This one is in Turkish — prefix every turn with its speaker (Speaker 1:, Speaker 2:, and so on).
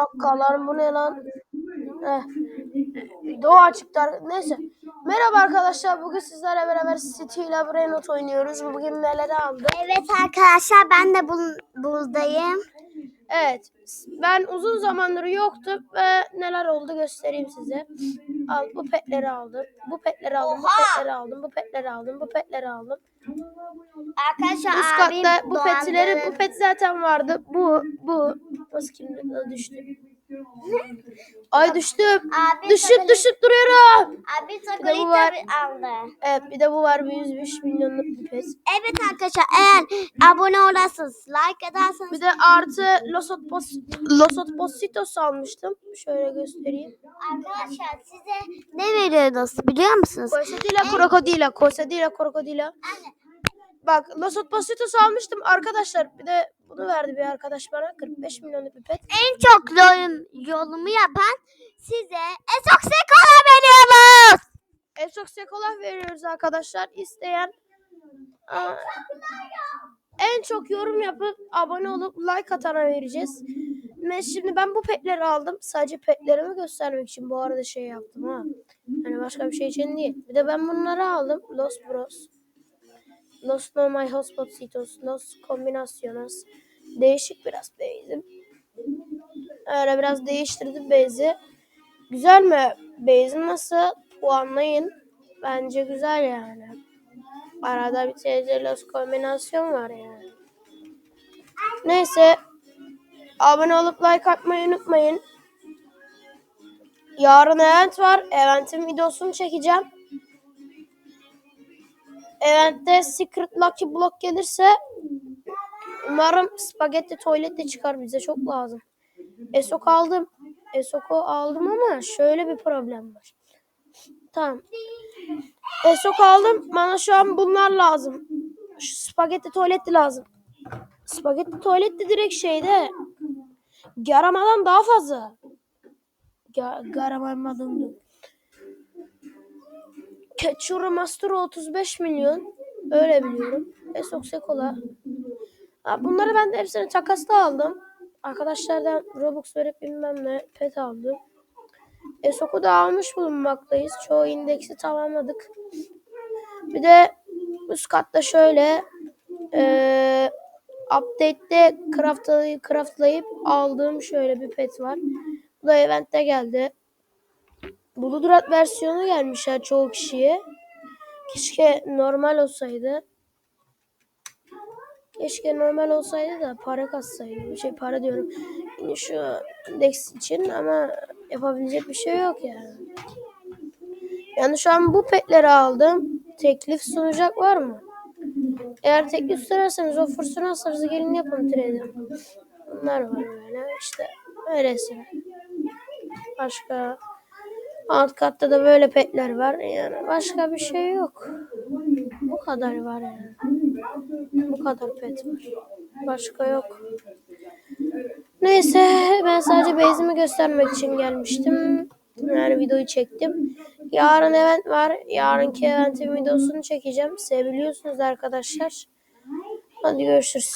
Speaker 1: Rakkalar bu ne lan? Eh. Video açıktı. Neyse. Merhaba arkadaşlar. Bugün sizlerle beraber City ile Brainot oynuyoruz. Bugün neleri aldık?
Speaker 2: Evet arkadaşlar ben de bul- buradayım.
Speaker 1: Evet. Ben uzun zamandır yoktum ve neler oldu göstereyim size. Al bu petleri aldım. Bu petleri aldım. Bu petleri aldım. Bu petleri aldım. Bu petleri aldım.
Speaker 2: Arkadaşlar
Speaker 1: Üst katta bu petleri bu pet zaten vardı. Bu bu nasıl kim düştü? Ay düştüm.
Speaker 2: Abi
Speaker 1: Düşüp
Speaker 2: sakın-
Speaker 1: düşüp duruyorum.
Speaker 2: Abi
Speaker 1: de bu var.
Speaker 2: aldı.
Speaker 1: Evet bir de bu var bir 105 milyonluk bir pet.
Speaker 2: Evet arkadaşlar eğer abone olursanız like ederseniz
Speaker 1: Bir de artı Los Otpos Los Otpositos almıştım. Şöyle göstereyim.
Speaker 2: arkadaşlar size ne veriyoruz biliyor musunuz?
Speaker 1: Quesadilla Krokodila. Quesadilla Krokodila. Bak Los Otpositos almıştım arkadaşlar. Bir de bunu verdi bir arkadaş bana. 45 milyonluk bir pet.
Speaker 2: en çok yorum, yolumu yapan size Esoxe Cola veriyoruz.
Speaker 1: Efsok Sekolah veriyoruz arkadaşlar. İsteyen aa, en çok yorum yapıp abone olup like atana vereceğiz. Ve şimdi ben bu petleri aldım. Sadece petlerimi göstermek için bu arada şey yaptım ha. Hani başka bir şey için değil. Bir de ben bunları aldım. Los Bros. Los No My Hospocitos. Los Combinaciones. Değişik biraz base'im. Öyle biraz değiştirdim base'i. Güzel mi? Base'im nasıl? Puanlayın. Bence güzel yani. Arada bir TC Los kombinasyon var yani. Neyse. Abone olup like atmayı unutmayın. Yarın event var. Eventin videosunu çekeceğim. Eventte Secret Lucky Block gelirse umarım spagetti tuvalet de çıkar bize çok lazım. Esok aldım. Esok'u aldım ama şöyle bir problem var. Tamam. Esok aldım. Bana şu an bunlar lazım. Şu spagetti tuvaleti lazım. Spagetti tuvaleti direkt şeyde. Garama'dan daha fazla. Ga Garama'dan da. Ketchura Mastro 35 milyon. Öyle biliyorum. Esok Sekola. Bunları ben de hepsini takasla aldım. Arkadaşlardan Robux verip bilmem ne pet aldım. Esok'u da almış bulunmaktayız. Çoğu indeksi tamamladık. Bir de üst katta şöyle eee update'te craftlayıp, craftlayıp aldığım şöyle bir pet var. Bu da eventte geldi. Buludrat versiyonu gelmiş ya çoğu kişiye. Keşke normal olsaydı. Keşke normal olsaydı da para katsaydı. Şey para diyorum. Yine şu indeks için ama yapabilecek bir şey yok yani. Yani şu an bu petleri aldım. Teklif sunacak var mı? Eğer teklif sunarsanız o fırsatı alsanız gelin yapın trade. Bunlar var böyle işte. Öylesine. Başka alt katta da böyle petler var. Yani başka bir şey yok. Bu kadar var yani. Bu kadar pet var. Başka yok. Neyse ben sadece base'imi göstermek için gelmiştim. Yani videoyu çektim. Yarın event var. Yarınki eventin videosunu çekeceğim. Seviliyorsunuz arkadaşlar. Hadi görüşürüz.